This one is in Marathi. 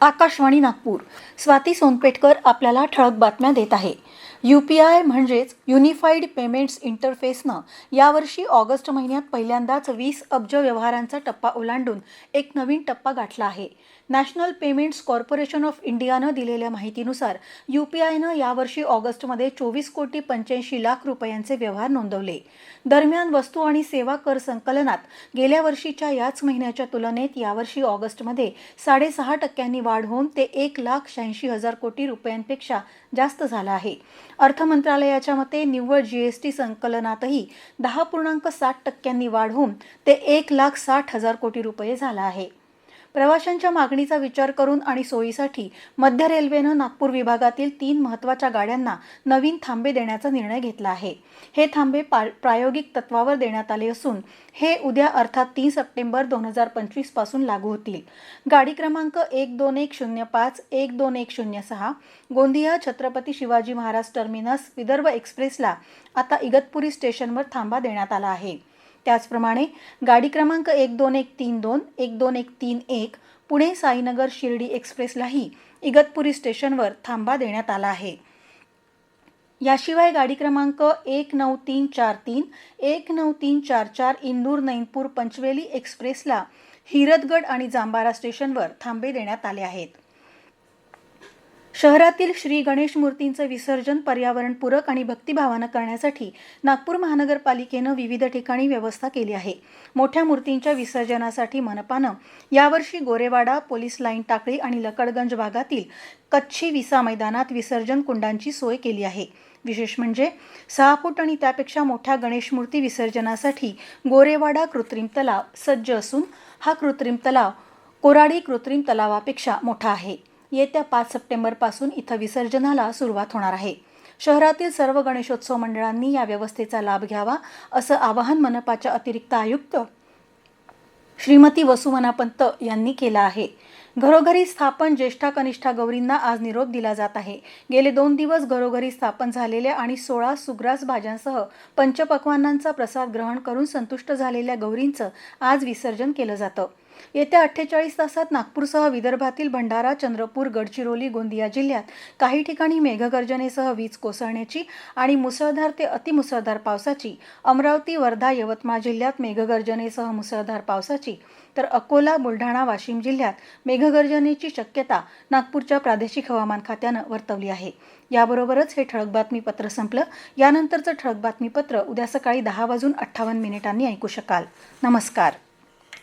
आकाशवाणी नागपूर. स्वाती सोनपेटकर आपल्याला ठळक बातम्या देत आहे. यू पी आय म्हणजेच युनिफाईड पेमेंट्स इंटरफेसनं यावर्षी ऑगस्ट महिन्यात पहिल्यांदाच वीस अब्ज व्यवहारांचा टप्पा ओलांडून एक नवीन टप्पा गाठला आहे. नॅशनल पेमेंट्स कॉर्पोरेशन ऑफ इंडियानं दिलेल्या माहितीनुसार यू पी आयनं यावर्षी ऑगस्टमध्ये चोवीस कोटी पंच्याऐंशी लाख रुपयांचे व्यवहार नोंदवले. दरम्यान वस्तू आणि सेवा कर संकलनात गेल्या वर्षीच्या याच महिन्याच्या तुलनेत यावर्षी ऑगस्टमध्ये साडेसहा टक्क्यांनी वाढ होऊन ते एक लाख शहाऐंशी हजार कोटी रुपयांपेक्षा जास्त झालं आहे. अर्थ मंत्रालयाच्या मते निव्वळ जीएसटी संकलनातही दहा पूर्णांक साठ टक्क्यांनी वाढ होऊन ते एक लाख साठ हजार कोटी रुपये झालं आहे. प्रवाशांच्या मागणीचा विचार करून आणि सोयीसाठी मध्य रेल्वेनं नागपूर विभागातील तीन महत्त्वाच्या गाड्यांना नवीन थांबे देण्याचा निर्णय घेतला आहे. हे थांबे पा प्रायोगिक तत्वावर देण्यात आले असून हे उद्या अर्थात तीन सप्टेंबर दोन हजार पंचवीसपासून लागू होतील. गाडी क्रमांक एक दोन एक शून्य पाच एक दोन एक शून्य सहा गोंदिया छत्रपती शिवाजी महाराज टर्मिनस विदर्भ एक्सप्रेसला आता इगतपुरी स्टेशनवर थांबा देण्यात आला आहे. त्याचप्रमाणे गाडी क्रमांक एक दोन एक तीन दोन एक दोन एक तीन एक पुणे साईनगर शिर्डी एक्सप्रेसलाही इगतपुरी स्टेशनवर थांबा देण्यात आला आहे. याशिवाय गाडी क्रमांक एक नऊ तीन चार तीन एक नऊ तीन चार चार इंदूर नैनपूर पंचवेली एक्सप्रेसला हिरतगड आणि जांबारा स्टेशनवर थांबे देण्यात आले आहेत. शहरातील श्री गणेश मूर्तींचं विसर्जन पर्यावरणपूरक आणि भक्तिभावानं करण्यासाठी नागपूर महानगरपालिकेनं विविध ठिकाणी व्यवस्था केली आहे. मोठ्या मूर्तींच्या विसर्जनासाठी मनपानं यावर्षी गोरेवाडा पोलीस लाईन टाकळी आणि लकडगंज भागातील कच्छी विसा मैदानात विसर्जन कुंडांची सोय केली आहे. विशेष म्हणजे सहा फूट आणि त्यापेक्षा मोठ्या गणेश मूर्ती विसर्जनासाठी गोरेवाडा कृत्रिम तलाव सज्ज असून हा कृत्रिम तलाव कोराडी कृत्रिम तलावापेक्षा मोठा आहे. येत्या पाच सप्टेंबरपासून इथं विसर्जनाला सुरुवात होणार आहे. शहरातील सर्व गणेशोत्सव मंडळांनी या व्यवस्थेचा लाभ घ्यावा असं आवाहन मनपाच्या अतिरिक्त आयुक्त श्रीमती वसुमना पंत यांनी केलं आहे. घरोघरी स्थापन ज्येष्ठा कनिष्ठा गौरींना आज निरोप दिला जात आहे. गेले दोन दिवस घरोघरी स्थापन झालेल्या आणि सोळा सुग्रास भाज्यांसह पंचपक्वानांचा प्रसाद ग्रहण करून संतुष्ट झालेल्या गौरींचं आज विसर्जन केलं जातं. येत्या अठ्ठेचाळीस तासात नागपूरसह विदर्भातील भंडारा चंद्रपूर गडचिरोली गोंदिया जिल्ह्यात काही ठिकाणी मेघगर्जनेसह वीज कोसळण्याची आणि मुसळधार ते अतिमुसळधार पावसाची अमरावती वर्धा यवतमाळ जिल्ह्यात मेघगर्जनेसह मुसळधार पावसाची तर अकोला बुलढाणा वाशिम जिल्ह्यात मेघगर्जनेची शक्यता नागपूरच्या प्रादेशिक हवामान खात्यानं वर्तवली आहे. याबरोबरच हे ठळक बातमीपत्र संपलं. यानंतरचं ठळक बातमीपत्र उद्या सकाळी दहा वाजून अठ्ठावन्न मिनिटांनी ऐकू शकाल. नमस्कार.